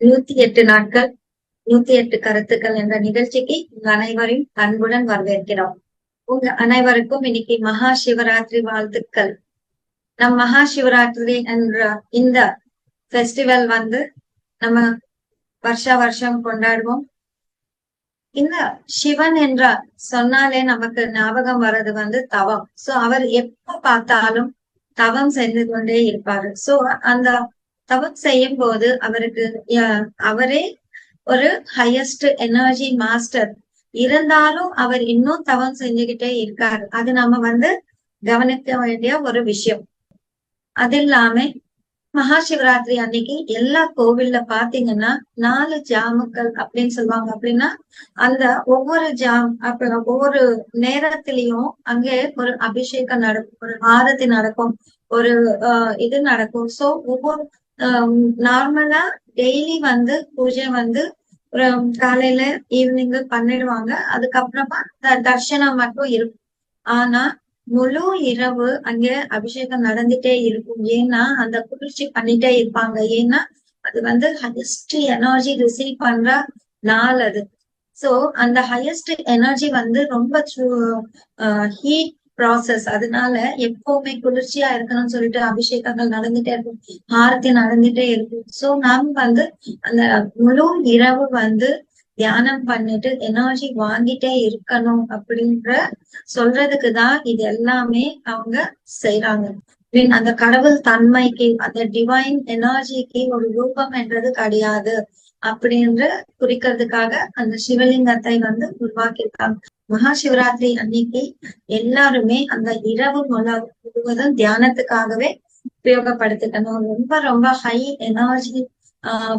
நூத்தி எட்டு நாட்கள் நூத்தி எட்டு கருத்துக்கள் என்ற நிகழ்ச்சிக்கு உங்க அனைவரையும் அன்புடன் வரவேற்கிறோம். உங்க அனைவருக்கும் இன்னைக்கு மகா சிவராத்திரி வாழ்த்துக்கள். நம் மகா சிவராத்திரி என்ற இந்த ஃபெஸ்டிவல் வந்து நம்ம வருஷா வருஷம் கொண்டாடுவோம். இந்த சிவன் என்ற சொன்னாலே நமக்கு ஞாபகம் வர்றது வந்து தவம். சோ அவர் எப்ப பார்த்தாலும் தவம் செஞ்சு கொண்டே இருப்பாரு. சோ அந்த தவம் செய்யும் போது அவருக்கு அஹ், அவரே ஒரு ஹையஸ்ட் எனர்ஜி மாஸ்டர் இருந்தாலும் அவர் இன்னும் தவம் செஞ்சுக்கிட்டே இருக்காரு. அது நம்ம வந்து கவனிக்க வேண்டிய ஒரு விஷயம். அது இல்லாம மகா சிவராத்திரி அன்னைக்கு எல்லா கோவில்ல பாத்தீங்கன்னா நாலு ஜாமுக்கள் அப்படின்னு சொல்லுவாங்க. அப்படின்னா அந்த ஒவ்வொரு ஜாம் அப்ப ஒவ்வொரு நேரத்திலையும் அங்கே ஒரு அபிஷேகம் நடக்கும் ஒரு ஆரத்தி நடக்கும் ஒரு இது நடக்கும். சோ ஒவ்வொரு நார்மலா டெய்லி வந்து பூஜை வந்து ஒரு காலையில ஈவினிங் பண்ணிடுவாங்க அதுக்கப்புறமா தர்ஷனம் மட்டும் இருக்கும். ஆனா முழு இரவு அங்க அபிஷேகம் நடந்துட்டே இருக்கும். ஏன்னா அந்த குளிர்ச்சி பண்ணிட்டே இருப்பாங்க. ஏன்னா அது வந்து ஹையஸ்ட் எனர்ஜி ரிசீவ் பண்ற நாள் அது. சோ அந்த ஹையஸ்ட் எனர்ஜி வந்து ரொம்ப ஹீட் ப்ராசஸ் அதனால எப்பவுமே குளிர்ச்சியா இருக்கணும்னு சொல்லிட்டு அபிஷேகங்கள் நடந்துட்டே இருக்கும். ஆரத்தி நடந்துட்டே இருக்கும். சோ நாம் வந்து அந்த முழு இரவு வந்து தியானம் பண்ணிட்டு எனர்ஜி வாங்கிட்டே இருக்கணும் அப்படின்ற சொல்றதுக்கு தான் இது எல்லாமே அவங்க செய்றாங்க. அந்த கடவுள் தன்மைக்கு அந்த டிவைன் எனர்ஜிக்கு ஒரு ரூபம் என்றது கிடையாது அப்படின்ற குறிக்கிறதுக்காக அந்த சிவலிங்கத்தை வந்து உருவாக்கியிருக்காங்க. மகா சிவராத்திரி அன்னைக்கு எல்லாருமே அந்த இரவு முழுவதும் தியானத்துக்காகவே உபயோகப்படுத்திக்கணும். ரொம்ப ரொம்ப ஹை எனர்ஜி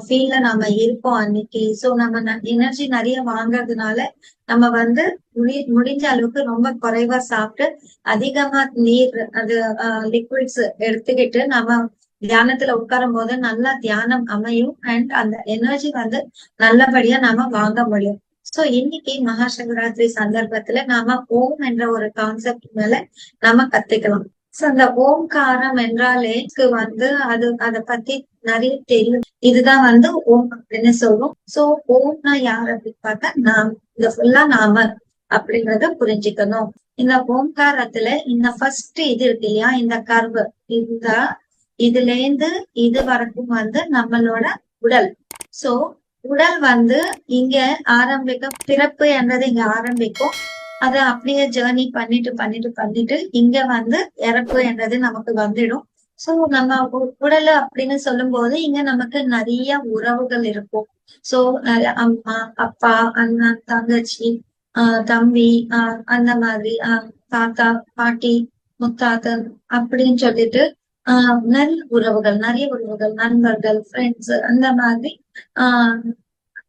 ஃபீல்ல நம்ம இருப்போம் அன்னைக்கு. சோ நம்ம எனர்ஜி நிறைய வாங்குறதுனால நம்ம வந்து முடி- முடிஞ்ச அளவுக்கு ரொம்ப குறைவா சாப்பிட்டு அதிகமா நீர் அது லிக்விட்ஸ் எடுத்துக்கிட்டு நம்ம தியானத்துல உட்காரும் போது நல்லா தியானம் அமையும். அண்ட் அந்த எனர்ஜி வந்து நல்லபடியா நாம வாங்க முடியும். சோ இன்னைக்கு மகா சிவராத்திரி சந்தர்ப்பத்துல நாம ஓம் என்ற ஒரு கான்செப்ட் மேல நாம கத்துக்கலாம். சோ அந்த ஓம்காரம் என்றாலே வந்து அது அத பத்தி நிறைய தெரியும். இதுதான் வந்து ஓம் அப்படின்னு சொல்லுவோம் சோ ஓம்னா யார் அப்படின்னு பார்த்தா நாம். இது ஃபுல்லா நாம அப்படிங்கறத புரிஞ்சுக்கணும். இந்த ஓம்காரத்துல இந்த ஃபர்ஸ்ட் இது இருக்கு இல்லையா? இந்த கர்வு. இந்த இதுல இருந்து இது வரைக்கும் வந்து நம்மளோட உடல். சோ உடல் வந்து இங்க ஆரம்பிக்க பிறப்பு என்றது இங்க ஆரம்பிக்கும். அத அப்படியே ஜேர்னி பண்ணிட்டு பண்ணிட்டு பண்ணிட்டு இங்க வந்து இறப்பு என்றது நமக்கு வந்துடும். சோ நம்ம உ- உடல் அப்படின்னு சொல்லும் போது இங்க நமக்கு நிறைய உறவுகள் இருக்கும். சோ அம்மா அப்பா அண்ணன் தங்கச்சி ஆஹ் தம்பி ஆஹ் அந்த மாதிரி ஆஹ் தாத்தா பாட்டி முத்தாத்தன் அப்படின்னு சொல்லிட்டு ஆஹ் நிறைய உறவுகள் நிறைய உறவுகள் நண்பர்கள் ஃப்ரெண்ட்ஸ் அந்த மாதிரி ஆஹ்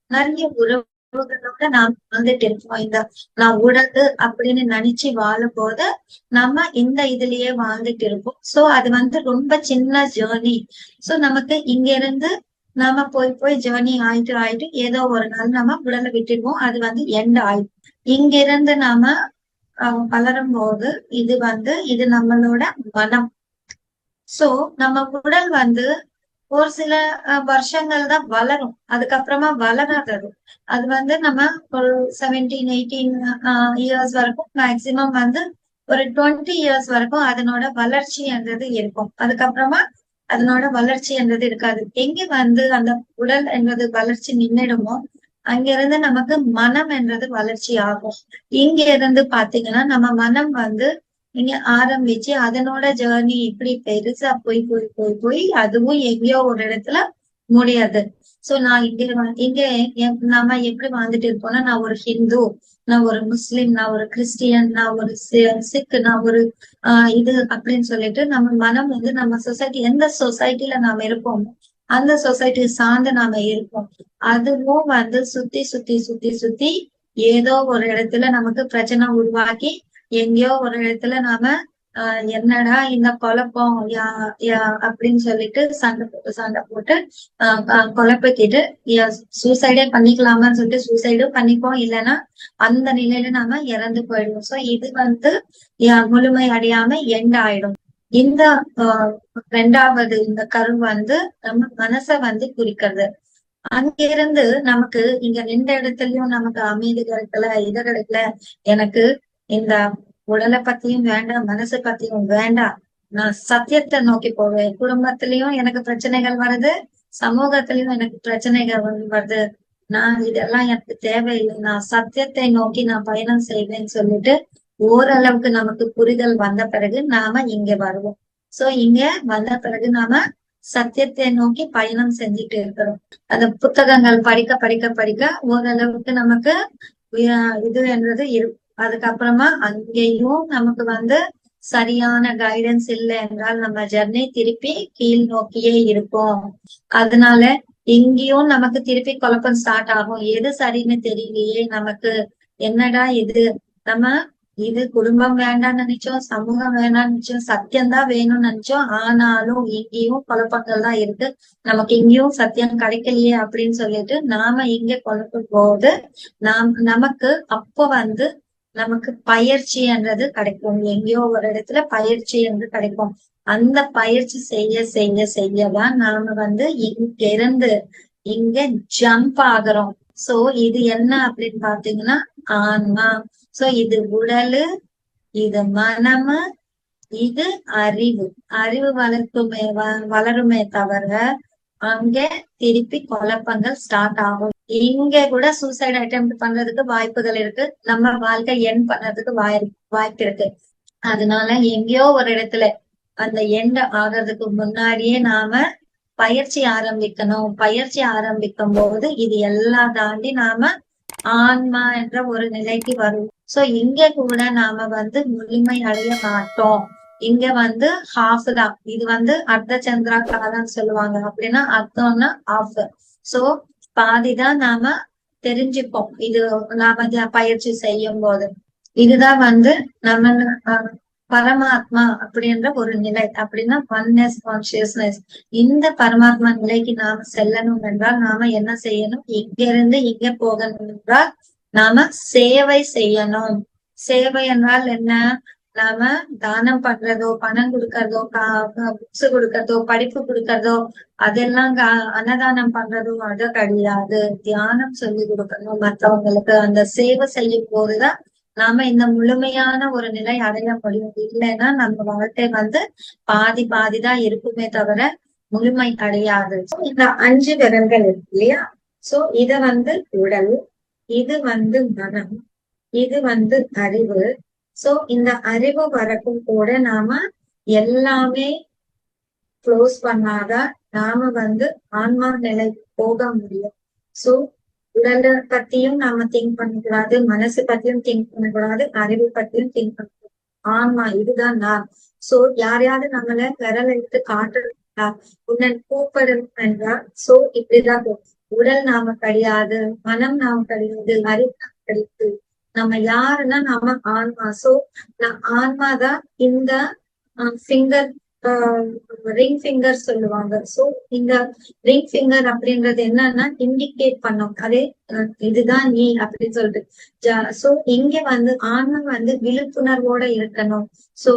நிறைய உறவு உறவுகளோட நாம் வந்துட்டு இருக்கோம் இந்த நான் உடல் அப்படின்னு நினைச்சு வாழும் போது நம்ம இந்த இதுலயே வாழ்ந்துட்டு இருப்போம். சோ அது வந்து ரொம்ப சின்ன ஜேர்னி சோ நமக்கு இங்க இருந்து நாம போய் போய் ஜேர்னி ஆயிட்டு ஆயிட்டு ஏதோ ஒரு நாள் நம்ம உடலை விட்டுடுவோம். அது வந்து எண்ட் ஆயிடும். இங்க இருந்து நாம வளரும் போது இது வந்து இது நம்மளோட மனம். சோ நம்ம உடல் வந்து ஒரு சில வருஷங்கள் தான் வளரும். அதுக்கப்புறமா வளராது அது அது வந்து நம்ம ஒரு செவன்டீன் எயிட்டீன் இயர்ஸ் வரைக்கும் மேக்சிமம் வந்து ஒரு டுவெண்ட்டி இயர்ஸ் வரைக்கும் அதனோட வளர்ச்சி என்றது இருக்கும். அதுக்கப்புறமா அதனோட வளர்ச்சி என்றது இருக்காது. எங்க வந்து அந்த உடல் என்றது வளர்ச்சி நின்னுடுமோ அங்க இருந்து நமக்கு மனம் என்றது வளர்ச்சி ஆகும். இங்க இருந்து பாத்தீங்கன்னா நம்ம மனம் வந்து நீங்க ஆரம்பிச்சு அதனோட ஜேர்னி இப்படி பெருசா போய் போய் போய் போய் அதுவும் எங்கேயோ ஒரு இடத்துல முடியாது. சோ நான் இங்க இங்க நாம எப்படி வாழ்ந்துட்டு இருப்போம்னா நான் ஒரு ஹிந்து நான் ஒரு முஸ்லிம் நான் ஒரு கிறிஸ்டியன் நான் ஒரு சிக் நான் ஒரு ஆஹ் இது அப்படின்னு சொல்லிட்டு நம்ம மனம் வந்து நம்ம சொசைட்டி எந்த சொசைட்டில நாம இருப்போமோ அந்த சொசைட்டி சார்ந்து நாம இருப்போம். அதுவும் வந்து சுத்தி சுத்தி சுத்தி சுத்தி ஏதோ ஒரு இடத்துல நமக்கு பிரச்சனை உருவாக்கி எங்கேயோ ஒரு இடத்துல நாம ஆஹ் என்னடா இந்த குழப்பம் யா யா அப்படின்னு சொல்லிட்டு சண்டை போட்டு சண்டை போட்டு ஆஹ் ஆஹ் குழப்பிக்கிட்டு சூசைடே பண்ணிக்கலாமான்னு சொல்லிட்டு சூசைடும் பண்ணிப்போம். இல்லைன்னா அந்த நிலையில நாம இறந்து போயிடுவோம். சோ இது வந்து யா- முழுமை அடையாம எண்ட் ஆயிடும். இந்த ஆஹ் ரெண்டாவது இந்த கரு வந்து நம்ம மனச வந்து குறிக்கிறது. அங்கிருந்து நமக்கு இங்க ரெண்டு இடத்துலயும் நமக்கு அமைதி கிடைக்கல இது கிடைக்கல எனக்கு இந்த உடலை பத்தியும் வேண்டாம் மனசு பத்தியும் வேண்டாம். நான் சத்தியத்தை நோக்கி போவேன். குடும்பத்திலயும் எனக்கு பிரச்சனைகள் வருது சமூகத்திலயும் எனக்கு பிரச்சனைகள் வருது. நான் இதெல்லாம் எனக்கு தேவையில்லை. நான் சத்தியத்தை நோக்கி நான் பயணம் செய்வேன்னு சொல்லிட்டு ஓரளவுக்கு நமக்கு புரிதல் வந்த பிறகு நாம இங்க வருவோம். சோ இங்க வந்த பிறகு நாம சத்தியத்தை நோக்கி பயணம் செஞ்சுட்டு இருக்கிறோம். அந்த புத்தகங்கள் படிக்க படிக்க படிக்க ஓரளவுக்கு நமக்கு இது என்றது இருக்கும் அதுக்கப்புறமா அங்கேயும் நமக்கு வந்து சரியான கைடன்ஸ் இல்லை என்றால் நம்ம ஜெர்னி திருப்பி கீழ் நோக்கியே இருப்போம். அதனால இங்கேயும் நமக்கு திருப்பி குழப்பம் ஸ்டார்ட் ஆகும். எது சரின்னு தெரியலையே நமக்கு என்னடா இது? நம்ம இது குடும்பம் வேண்டாம்னு நினைச்சோம் சமூகம் வேண்டாம்னு நினைச்சோம் சத்தியம் தான் வேணும்னு நினைச்சோம். ஆனாலும் இங்கேயும் குழப்பங்கள் தான் இருக்கு. நமக்கு இங்கேயும் சத்தியம் கிடைக்கலையே அப்படின்னு சொல்லிட்டு நாம இங்க குழப்பம் போது நாம் நமக்கு அப்ப வந்து நமக்கு பயிற்சி என்றது கிடைக்கும். எங்கேயோ ஒரு இடத்துல பயிற்சி என்று கிடைக்கும். அந்த பயிற்சி செய்ய செய்ய செய்யதான் நாம வந்து இங்க இருந்து இங்க ஜம்ப் ஆகுறோம். சோ இது என்ன அப்படின்னு பாத்தீங்கன்னா ஆன்மா. சோ இது உடலு இது மனமு இது அறிவு. அறிவு வளர்க்குமே வளருமே தவிர அங்க திருப்பி குழப்பங்கள் ஸ்டார்ட் ஆகும். இங்க கூட சூசைட் அட்டம் பண்றதுக்கு வாய்ப்புகள் இருக்கு. நம்ம வாழ்க்கை எண் பண்றதுக்கு வாய் வாய்ப்பு இருக்கு. அதனால எங்கேயோ ஒரு இடத்துல அந்த எண்ட் ஆகிறதுக்கு முன்னாடியே நாம பயிற்சி ஆரம்பிக்கணும். பயிற்சி ஆரம்பிக்கும் போது இது எல்லாம் தாண்டி நாம ஆன்மா என்ற ஒரு நிலைக்கு வரும் சோ இங்க கூட நாம வந்து முழுமை அடைய மாட்டோம். இங்க வந்து ஹாஃப் தான். இது வந்து அர்த்த சந்திரா காலம் சொல்லுவாங்க. அப்படின்னா அர்த்தம்னா ஆஃப் சோ பாதிதான் நாம தெரிஞ்சுப்போம். இது நாம பயிற்சி செய்யும் போது இதுதான் வந்து நம்ம பரமாத்மா அப்படின்ற ஒரு நிலை. அப்படின்னா ஒன்னஸ் கான்சியஸ்னஸ் இந்த பரமாத்மா நிலைக்கு நாம செல்லணும் என்றால் நாம என்ன செய்யணும்? இங்க இருந்து இங்க போகணும் என்றால் நாம சேவை செய்யணும். சேவை என்றால் என்ன? நாம தானம் பண்றதோ பணம் கொடுக்கறதோ புக்ஸ் கொடுக்கறதோ படிப்பு கொடுக்கறதோ அதெல்லாம் அன்னதானம் பண்றதோ அது கிடையாது. தியானம் சொல்லி கொடுக்கணும். மற்றவங்களுக்கு அந்த சேவை செய்யும் போதுதான் நாம இந்த முழுமையான ஒரு நிலை அடைய முடியும். இல்லைன்னா நம்ம வாழ்க்கை வந்து பாதி பாதிதான் இருக்குமே தவிர முழுமை அடையாது இந்த அஞ்சு விரல்கள் இருக்கு இல்லையா? சோ இத வந்து உடல் இது வந்து மனம் இது வந்து அறிவு சோ இந்த அறிவு வரக்கும் கூட நாம எல்லாமே க்ளோஸ் பண்ணாதான் நாம வந்து ஆன்மா நிலை போக முடியும். சோ உடல பத்தியும் நாம திங்க் பண்ணக்கூடாது மனசு பத்தியும் திங்க் பண்ணக்கூடாது அறிவு பத்தியும் திங்க் பண்ணக்கூடாது. ஆன்மா இதுதான் நான். சோ யாரையாவது நம்மள விரல் எடுத்து காட்டுறா உன்னை கூப்பிடும் என்றால் சோ இப்படிதான் உடல் நாம கிடையாது மனம் நாம கிடையாது அறிவு கிடையாது. நம்ம யாருன்னா நம்ம ஆன்மா. சோ ஆன்மா தான் இந்த ஃபிங்கர் ரிங் ஃபிங்கர் சொல்லுவாங்க. சோ இந்த ரிங் ஃபிங்கர் அப்படின்றது என்னன்னா இண்டிகேட் பண்ணும். அதே இதுதான் நீ அப்படின்னு சொல்லிட்டு. சோ இங்க வந்து ஆன்மா வந்து விழிப்புணர்வோட இருக்கணும். சோ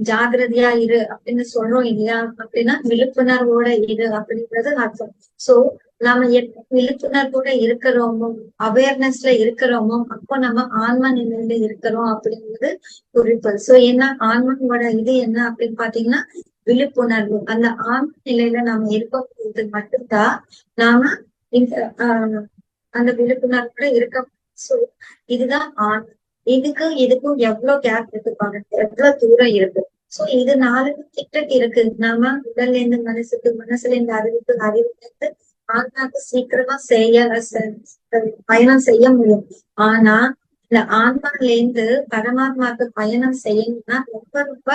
ஜாகிரதையா இரு அப்படின்னு சொல்றோம் இல்லையா? அப்படின்னா விழிப்புணர்வோட இரு அப்படின்றது அர்த்தம். சோ நாம விழிப்புணர்வோட இருக்கிறோமோ அவேர்னஸ்ல இருக்கிறோமோ அப்போ நம்ம ஆன்ம நிலையில இருக்கிறோம் அப்படிங்கிறது குறிப்பு சோ என்ன ஆன்மாவோட இது என்ன அப்படின்னு பாத்தீங்கன்னா விழிப்புணர்வு. அந்த ஆன்ம நிலையில நாம இருக்கும்போது மட்டும்தான் நாம இந்த ஆஹ் அந்த விழிப்புணர்வோட இருக்க சோ இதுதான் ஆண் இதுக்கு இதுக்கும் எவ்வளவு கேப் இருக்கு பாருங்க. எவ்வளவு தூரம் இருக்கு. சோ இது நாலு கிட்ட இருக்கு. நாம உடல்ல இருந்து மனசுக்கு மனசுல இருந்து அறிவுக்கு அறிவுல இருந்து ஆன்மாக்கு சீக்கிரமா செய்ய பயணம் செய்ய முடியும். ஆனா இந்த ஆன்மால இருந்து பரமாத்மாக்கு பயணம் செய்யணும்னா ரொம்ப ரொம்ப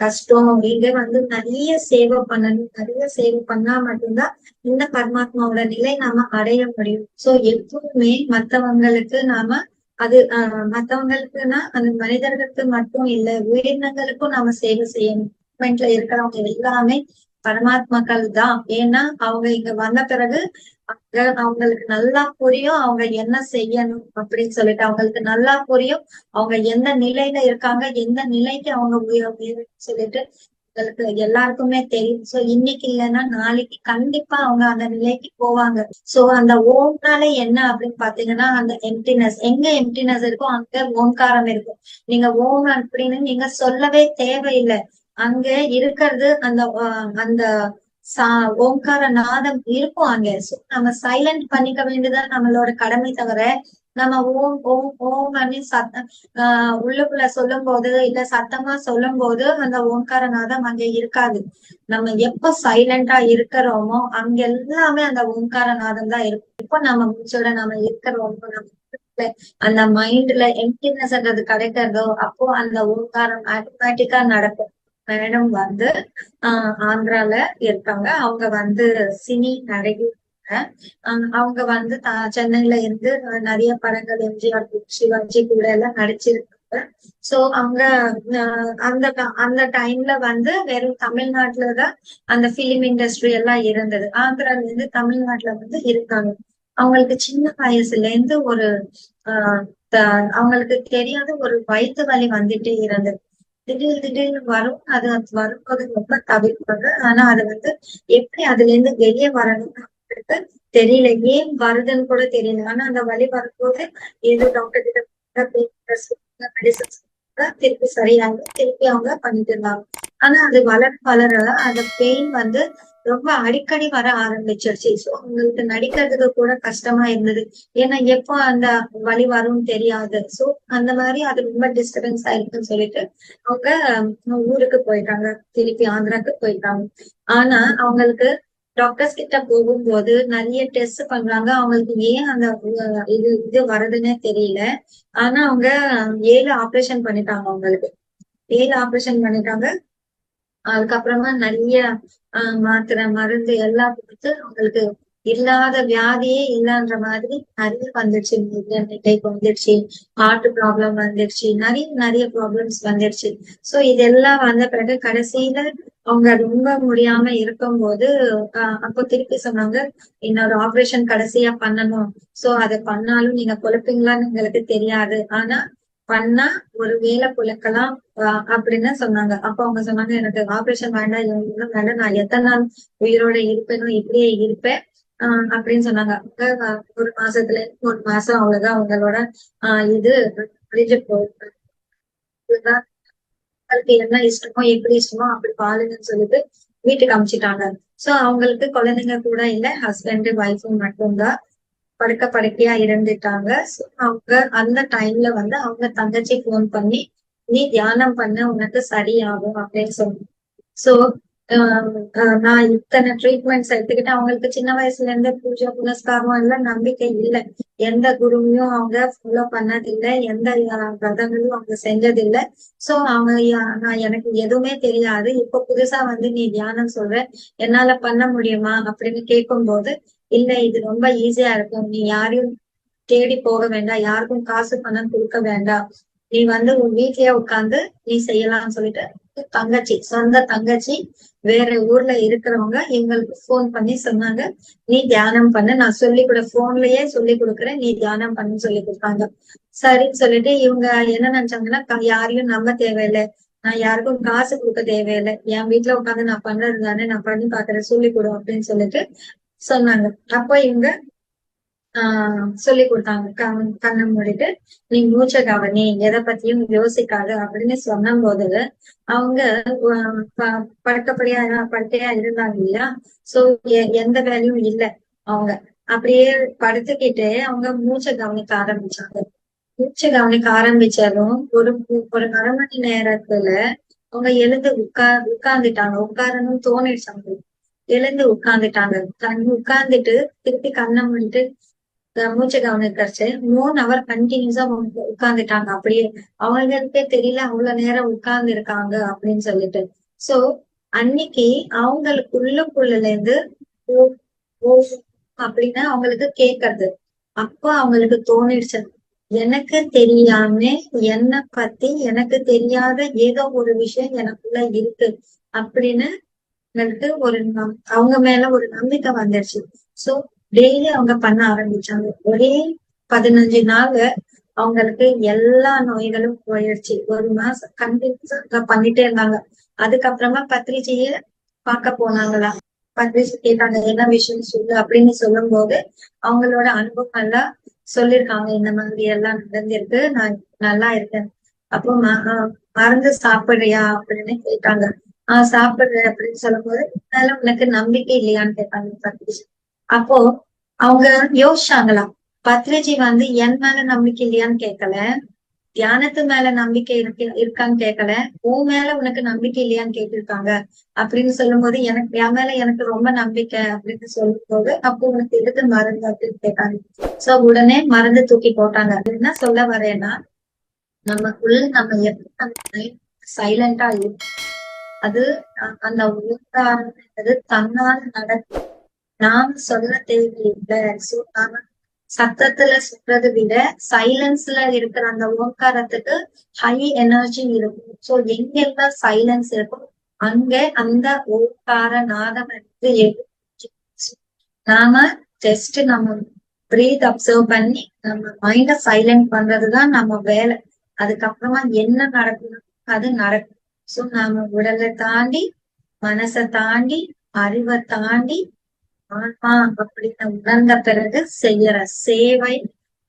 கஷ்டம். இங்க வந்து நிறைய சேவை பண்ணணும். நிறைய சேவை பண்ணா மட்டும்தான் இந்த பரமாத்மாவோட நிலை நாம அடைய முடியும். சோ எப்பவுமே மத்தவங்களுக்கு நாம அது ஆஹ் மத்தவங்களுக்குன்னா அந்த மனிதர்களுக்கு மட்டும் இல்ல உயிரினங்களுக்கும் நாம சேவை செய்யணும். இருக்கிறவங்க எல்லாமே பரமாத்மாக்கள் தான் ஏன்னா அவங்க இங்க வந்த பிறகு அங்க அவங்களுக்கு நல்லா புரியும் அவங்க என்ன செய்யணும் அப்படின்னு சொல்லிட்டு அவங்களுக்கு நல்லா புரியும் அவங்க எந்த நிலையில இருக்காங்க எந்த நிலைக்கு அவங்க சொல்லிட்டு உங்களுக்கு எல்லாருக்குமே தெரியும். சோ இன்னைக்கு இல்லைன்னா நாளைக்கு கண்டிப்பா அவங்க அந்த நிலைக்கு போவாங்க. சோ அந்த ஓம்னால என்ன அப்படின்னு பாத்தீங்கன்னா அந்த எம்டினஸ் எங்க எம்டினஸ் இருக்கோ அங்க ஓம்காரம் இருக்கும். நீங்க ஓம் அப்படின்னு நீங்க சொல்லவே தேவையில்லை. அங்க இருக்கிறது அந்த அந்த சா ஓம்கார நாதம் இருக்கும் அங்க. நம்ம சைலண்ட் பண்ணிக்க வேண்டியதான் நம்மளோட கடமை தவிர நம்ம ஓம் ஓம் ஓம் அப்படின்னு சத்தம் ஆஹ் உள்ளுக்குள்ள சொல்லும் போது இல்ல சத்தமா சொல்லும் போது அந்த ஓம்கார நாதம் அங்க இருக்காது. நம்ம எப்ப சைலண்டா இருக்கிறோமோ அங்க எல்லாமே அந்த ஓம்கார நாதம் தான் இருக்கும். இப்போ நம்ம மூச்சோட நம்ம இருக்கிறோமோ நம்ம அந்த மைண்ட்ல எம்டினஸ்ன்றது கிடைக்கிறதோ அப்போ அந்த ஓங்காரம் ஆட்டோமேட்டிக்கா நடக்கும். மேடம் வந்து ஆஹ் ஆந்திரால இருக்காங்க. அவங்க வந்து சினி நடிகை அவங்க வந்து சென்னையில இருந்து நிறைய படங்கள் எம்ஜிஆர் சிவாஜி கூட எல்லாம் நடிச்சிருக்காங்க. சோ அவங்க அந்த அந்த டைம்ல வந்து வெறும் தமிழ்நாட்டுலதான் அந்த பிலிம் இண்டஸ்ட்ரி எல்லாம் இருந்தது. ஆந்திரால இருந்து தமிழ்நாட்டுல வந்து இருக்காங்க. அவங்களுக்கு சின்ன வயசுல இருந்து ஒரு ஆஹ் அவங்களுக்கு தெரியாத ஒரு வயிற்று வலி வந்துட்டே இருந்தது. திடீர் திடீர்னு வரும். அது வரும்போது ரொம்ப தவிர்ப்பாங்க. ஆனா அது வந்து எப்படி அதுல இருந்து வெளியே வரணும்னு தெரியல. ஏன் வருதுன்னு கூட தெரியல. ஆனா அந்த வழி வரும்போது ஏதோ டாக்டர் கிட்ட மெடிசன்ஸ் திருப்பி சரியாகும் திருப்பி அவங்க பண்ணிட்டு இருந்தாங்க. ஆனா அது வளர வளர அந்த பெயின் வந்து ரொம்ப அடிக்கடி வர ஆரம்பிச்சிருச்சு. சோ அவங்களுக்கு நடிக்கிறதுக்கு கூட கஷ்டமா இருந்தது. ஏன்னா எப்போ அந்த வழி வரும்னு தெரியாது. சோ அந்த மாதிரி அது ரொம்ப டிஸ்டர்பன்ஸ் ஆயிருக்குன்னு சொல்லிட்டு அவங்க ஊருக்கு போயிட்டாங்க. திருப்பி ஆந்திராக்கு போயிட்டாங்க. ஆனா அவங்களுக்கு டாக்டர்ஸ் கிட்ட போகும்போது நிறைய டெஸ்ட் பண்றாங்க. அவங்களுக்கு ஏன் அந்த இது இது வருதுன்னே தெரியல. ஆனா அவங்க ஏழு ஆப்ரேஷன் பண்ணிட்டாங்க அவங்களுக்கு. ஏழு ஆப்ரேஷன் பண்ணிட்டாங்க. அதுக்கப்புறமா நிறைய ஆஹ் மாத்திரை மருந்து எல்லாம் கொடுத்து அவங்களுக்கு இல்லாத வியாதியே இல்லைன்ற மாதிரி நிறைய வந்துருச்சு. டைப் வந்துருச்சு ஹார்ட் ப்ராப்ளம் வந்துருச்சு நிறைய நிறைய ப்ராப்ளம்ஸ் வந்துருச்சு. சோ இதெல்லாம் வந்த பிறகு கடைசியில அவங்க ரொம்ப முடியாம இருக்கும் போது அப்போ திருப்பி சொன்னாங்க இன்னொரு ஆப்ரேஷன் கடைசியா பண்ணணும். சோ அதை பண்ணாலும் நீங்க குழப்பீங்களான்னு எங்களுக்கு தெரியாது. ஆனா பண்ணா ஒரு வேலை குலைக்கலாம் அப்படின்னு சொன்னாங்க. அப்ப அவங்க சொன்னாங்க எனக்கு ஆபரேஷன் வேண்டாம் வேண்டாம். நான் எத்தனை நாள் உயிரோட இருப்பேனோ இப்படியே இருப்பேன். ஆஹ் அப்படின்னு சொன்னாங்க. ஒரு மாசத்துல ஒரு மாசம் அவ்வளவுதான் அவங்களோட ஆஹ் இது முடிஞ்சு போயிருக்கு என்ன இஷ்டமோ எப்படி இஷ்டமோ அப்படி பாருங்கன்னு சொல்லிட்டு வீட்டுக்கு அமிச்சிட்டாங்க. சோ அவங்களுக்கு குழந்தைங்க கூட இல்ல ஹஸ்பண்ட் ஒய்ஃபும் மட்டும்தான். படுக்க படுக்கையா இருந்துட்டாங்க அவங்க அந்த டைம்ல வந்து அவங்க தங்கச்சி போன் பண்ணி நீ தியானம் பண்ண உனக்கு சரியாகும் அப்படின்னு சொன்னாங்க. சோ நான் இத்தனை ட்ரீட்மெண்ட்ஸ் எடுத்துக்கிட்டேன். அவங்களுக்கு சின்ன வயசுல இருந்து பூஜை புனஸ்காரம் எல்லாம் நம்பிக்கை இல்லை. எந்த குருவையும் அவங்க ஃபாலோ பண்ணதில்லை. எந்த விரதங்களும் அவங்க செஞ்சதில்லை. சோ அவங்க நான் எனக்கு எதுவுமே தெரியாது. இப்ப புதுசா வந்து நீ தியானம் சொல்ற என்னால பண்ண முடியுமா அப்படின்னு கேட்கும் போது இல்ல இது ரொம்ப ஈஸியா இருக்கும். நீ யாரையும் தேடி போக வேண்டாம். யாருக்கும் காசு பணம் கொடுக்க வேண்டாம். நீ வந்து உன் வீட்லயே உட்காந்து நீ செய்யலாம்னு சொல்லிட்டு தங்கச்சி சொந்த தங்கச்சி வேற ஊர்ல இருக்கிறவங்க எங்களுக்கு போன் பண்ணி சொன்னாங்க. நீ தியானம் பண்ண. நான் சொல்லி கூட போன்லயே சொல்லி கொடுக்குறேன். நீ தியானம் பண்ணு சொல்லி கொடுத்தாங்க. சரின்னு சொல்லிட்டு இவங்க என்ன நினைச்சாங்கன்னா யாரையும் நம்ப தேவையில்லை. நான் யாருக்கும் காசு கொடுக்க தேவையில்லை. என் வீட்டுல உட்காந்து நான் பண்றது தானே நான் பண்ணி பாக்குறேன் சொல்லி கொடு அப்படின்னு சொல்லிட்டு சொன்னாங்க. அப்ப இவங்க ஆஹ் சொல்லி கொடுத்தாங்க. கண்ணை மூடிட்டு நீ மூச்ச கவனி எதை பத்தியும் யோசிக்காது அப்படின்னு சொன்ன போது அவங்க படுக்கப்படியா படுக்கையா இருந்தாங்க இல்லையா? சோ எந்த வேலையும் இல்லை அவங்க. அப்படியே படுத்துக்கிட்டு அவங்க மூச்சை கவனிக்க ஆரம்பிச்சாங்க. மூச்சை கவனிக்க ஆரம்பிச்சாலும் ஒரு ஒரு அரை மணி நேரத்துல அவங்க எழுந்து உட்கா உட்கார்ந்துட்டாங்க. உட்காரணும் தோணிடுச்சாங்க எழுந்து உட்கார்ந்துட்டாங்க. கண் உட்கார்ந்துட்டு திருப்பி கண்ணை மூடிட்டு மூச்சை கவனிக்கிறச்சு மூணு அவர் கண்டினியூஸா உட்கார்ந்துட்டாங்க. அப்படியே அவங்களுக்கே தெரியல அவ்வளவு நேரம் உட்கார்ந்து இருக்காங்க அப்படின்னு சொல்லிட்டு. சோ அன்னைக்கு அவங்களுக்குள்ளக்குள்ள இருந்து அப்படின்னா அவங்களுக்கு கேக்குறது. அப்ப அவங்களுக்கு தோணிடுச்சு. எனக்கு தெரியாம என்ன பத்தி எனக்கு தெரியாத ஏதோ ஒரு விஷயம் எனக்குள்ள இருக்கு அப்படின்னு ஒரு அவங்க மேல ஒரு நம்பிக்கை வந்துருச்சு சோ டெய்லி அவங்க பண்ண ஆரம்பிச்சாங்க. ஒரே பதினஞ்சு நாள் அவங்களுக்கு எல்லா நோய்களும் போயிடுச்சு ஒரு மாசம் கண்டிப்பா பண்ணிட்டே இருந்தாங்க. அதுக்கப்புறமா பத்திரிச்சைய பார்க்க போனாங்களா? பத்திரிச்சை கேட்டாங்க என்ன விஷயம் சொல்லு? அப்படின்னு சொல்லும் போது அவங்களோட அனுபவம் எல்லாம் சொல்லிருக்காங்க இந்த மாதிரி எல்லாம் நடந்திருக்கு. நான் நல்லா இருக்கேன். அப்போ ம- ஆஹ் மருந்து சாப்பிடுறியா? அப்படின்னு கேட்டாங்க. ஆஹ் சாப்பிடுறேன். அப்படின்னு சொல்லும் போது உனக்கு நம்பிக்கை இல்லையான்னு கேட்டாங்க பத்திரிச்சை அப்போ அவங்க யோசிச்சாங்களாம் பத்ரிஜி வந்து என் மேல நம்பிக்கை இல்லையான்னு கேட்கல. தியானத்து மேல நம்பிக்கை இருக்கு இருக்கான்னு கேட்கல. உன் மேல உனக்கு நம்பிக்கை இல்லையான்னு கேட்டிருக்காங்க. அப்படின்னு சொல்லும் போது எனக்கு என் மேல எனக்கு ரொம்ப நம்பிக்கை அப்படின்னு சொல்லும்போது அப்போ உனக்கு எதுக்கு மருந்து அப்படின்னு கேட்டாங்க. சோ உடனே மருந்து தூக்கி போட்டாங்க. என்ன சொல்ல வரேன்னா நமக்குள்ள நம்ம எப்படி சைலண்டா இருக்கும் அது அந்த உலகாரது தன்னால நடக்கும் நாம சொல்ல தேவையில்லை சோ நாம சத்தத்துல சொல்றதை விட சைலன்ஸ்ல இருக்கிற அந்த ஓங்காரத்துக்கு ஹை எனர்ஜி இருக்கும். சோ எங்கெல்லாம் சைலன்ஸ் இருக்கும் அங்க அந்த ஓங்கார நாதம் எடுத்து நாம ஜஸ்ட் நம்ம பிரீத் அப்சர்வ் பண்ணி நம்ம மைண்ட சைலண்ட் பண்றதுதான் நம்ம வேலை. அதுக்கப்புறமா என்ன நடக்கணும் அது நடக்கும். சோ நாம உடலை தாண்டி மனசை தாண்டி அறிவை தாண்டி ஆன்மா அப்படின்னு உணர்ந்த பிறகு செய்யற சேவை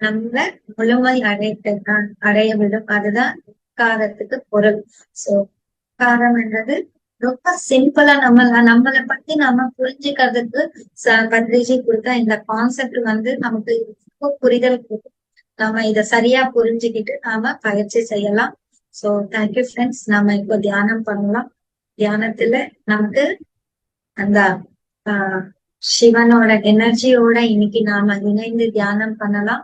நம்ம முழுமை அடையத்தான் அடைய விடும் அதுதான் உட்காரத்துக்கு பொருள். சோ உட்காரம் என்றது ரொம்ப சிம்பிளா நம்ம நம்மளை பத்தி நம்ம புரிஞ்சுக்கிறதுக்கு ச- பத்ரிஜி கொடுத்த இந்த கான்செப்ட் வந்து நமக்கு ரொம்ப புரிதல் கொடுக்கும். நம்ம இத சரியா புரிஞ்சுக்கிட்டு நாம பயிற்சி செய்யலாம். சோ தேங்க்யூ ஃப்ரெண்ட்ஸ் நாம இப்போ தியானம் பண்ணலாம். தியானத்துல நமக்கு அந்த ஆஹ் சிவனோட எனர்ஜியோட இன்னைக்கு நாம இணைந்து தியானம் பண்ணலாம்.